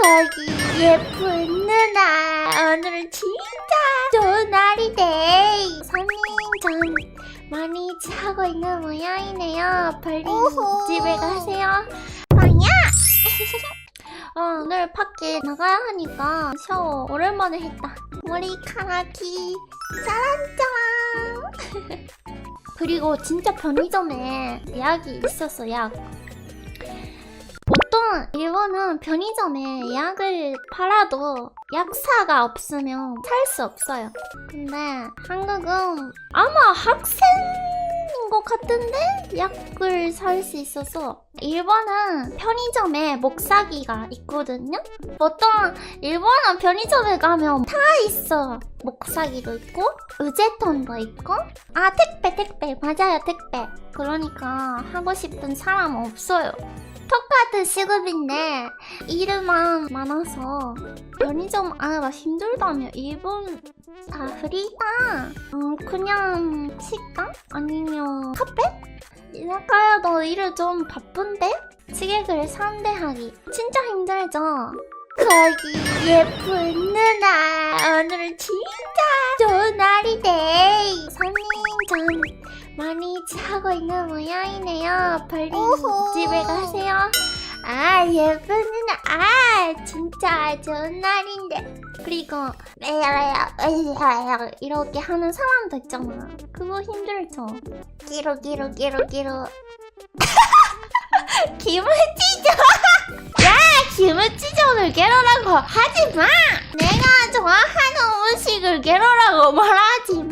거기 예쁜 누나 오늘은 진짜 좋은 날이네 선민 전 많이 자고 있는 모양이네요. 빨리 오호. 집에 가세요. 빵야! 어, 오늘 밖에 나가야 하니까 샤워 오랜만에 했다. 머리카락이 짜란짜란 그리고 진짜 편의점에 예약이 있었어 약 일본은 편의점에 약을 팔아도 약사가 없으면 살 수 없어요. 근데 한국은 아마 학생인 것 같은데 약을 살 수 있어서 일본은 편의점에 목사기가 있거든요. 보통 일본은 편의점에 가면 다 있어. 목사기도 있고 의제통도 있고 아 택배 택배 맞아요 택배. 그러니까 하고 싶은 사람 없어요. 똑같은 시급인데 일만 많아서 편의점 안에가 힘들다며. 일본 아프리카 음 그냥 식당 아니면 카페? 이사카야도 일을 좀 바쁜데? 시계를 상대하기. 진짜 힘들죠? 거기 예쁜 누나 오늘은 진짜 좋은 날이네. 선민 전 많이 자고 있는 모양이네요. 빨리 오호. 집에 가세요. 아 예쁜 누나 아 진짜 좋은 날인데. 그리고 이렇게 하는 사람도 있잖아. 그거 힘들죠? 끼로 끼로 끼로 김을 찢어. 야 찢어를 게로라고 하지마. 내가 좋아하는 음식을 게로라고 말하지마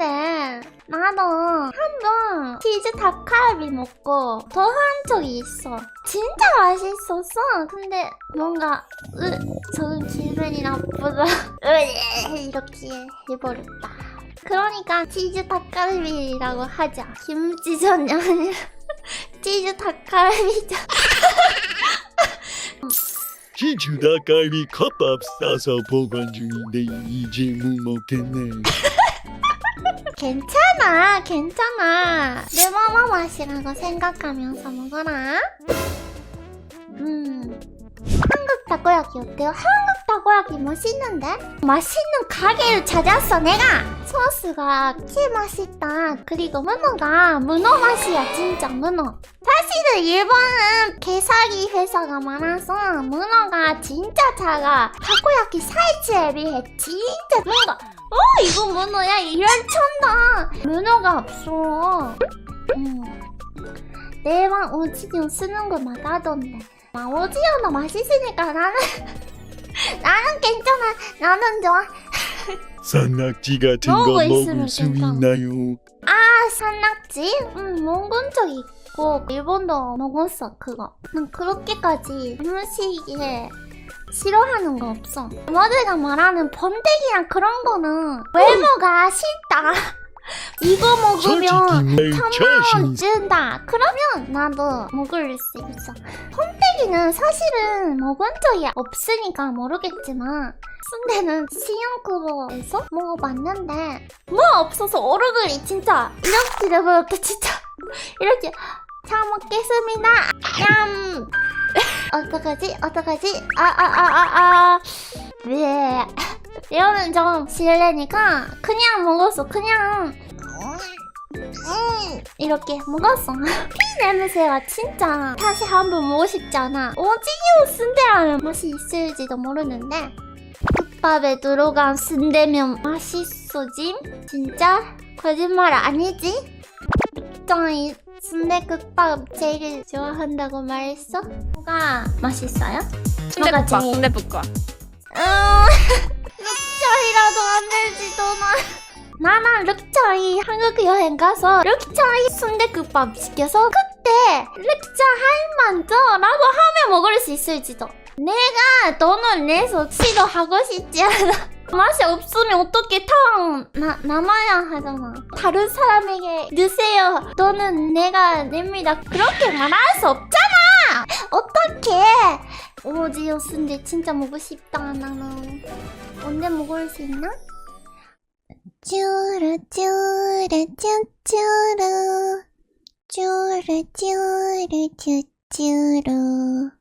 근데 나도 한번 치즈 닭갈비 먹고 더 한 적이 있어. 진짜 맛있었어. 근데 뭔가 으, 저는 기분이 나쁘다. 으, 이렇게 해버렸다. 그러니까 치즈 닭갈비라고 하자. 김치전이 아니라 치즈 닭갈비전. 치즈 닭갈비 컵밥 싸서 보관 중인데 이제 못 먹겠네. 괜찮아, 괜찮아. 내 마마 맛이라고 생각하면서 먹어라. 음, 한국 타코야키 어때요? 한국 타코야키 맛있는데? 맛있는 가게를 찾았어, 내가! 소스가 개 맛있다. 그리고 문어가 문어 맛이야, 진짜 문어. 사실은 일본은 게사기 회사가 많아서 문어가 진짜 작아. 타코야키 사이즈에 비해 진짜 뭔가 어 이거 문어야 이런 천다 문어가 없어 음. 내방 오지경 쓰는 거 맞다던데 아 오지경도 맛있으니까 나는 나는 괜찮아 나는 좋아 산낙지 같은 거 있으면 먹을 수 괜찮아. 있나요? 아 산낙지? 응 먹은 적 있고 일본도 먹었어 그거 난 그렇게까지 음식에 싫어하는 거 없어 모두가 말하는 번데기랑 그런 거는 외모가 싫다 이거 먹으면 솔직히 내 천만 자신 찐다. 그러면 나도 먹을 수 있어. 홈택이는 사실은 먹은 적이 없으니까 모르겠지만 순대는 시흥크로에서 먹어봤는데 뭐 없어서 얼굴이 진짜 이렇게 돼버렸다 진짜. 이렇게 잘 먹겠습니다. 얌 어떡하지? 어떡하지? 아 아 아 아 아. 왜? 이러면 좀 실례니까 그냥 먹었어 그냥 음, 이렇게 먹었어. 피 냄새가 진짜 다시 한 번 먹고 싶지 않아. 오징어 순대라면 맛이 있을지도 모르는데 국밥에 들어간 순대면 맛있어짐? 진짜? 거짓말 아니지? 정이 순대국밥 제일 좋아한다고 말했어? 뭐가 맛있어요? 순대국밥 제일- 순대국밥 음, 룩차이라도 안 될지 도 나. 나는 룩차이 한국 여행 가서 룩차이 순대국밥 시켜서 그때 룩차이만 줘라고 하면 먹을 수 있을지도. 내가 돈을 내서 시도하고 싶지 않아. 맛이 없으면 어떻게 탕 나, 남아야 하잖아. 다른 사람에게 드세요. 돈은 내가 냅니다. 그렇게 말할 수 없잖아. 오지오 순대 진짜 먹고 싶다 나는 언제 먹을 수 있나? チュールチュールチュチュール。チュールチュールチュチュール。